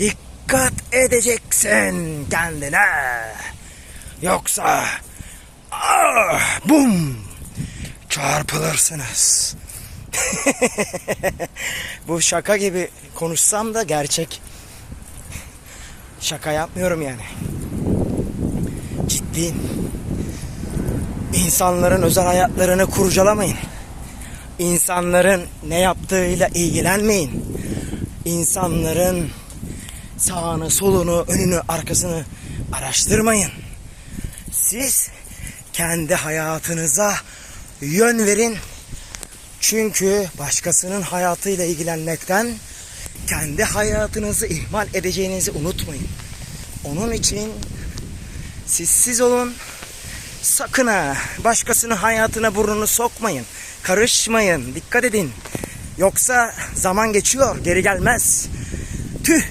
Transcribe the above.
Dikkat edeceksin kendine. Yoksa ah, bum çarpılırsınız. Bu şaka gibi konuşsam da gerçek. Şaka yapmıyorum yani. Ciddiyim. İnsanların özel hayatlarını kurcalamayın. İnsanların ne yaptığıyla ilgilenmeyin. İnsanların sağını, solunu, önünü, arkasını araştırmayın. Siz kendi hayatınıza yön verin. Çünkü başkasının hayatıyla ilgilenmekten kendi hayatınızı ihmal edeceğinizi unutmayın. Onun için siz siz olun. Sakın ha başkasının hayatına burnunu sokmayın. Karışmayın. Dikkat edin. Yoksa zaman geçiyor, geri gelmez.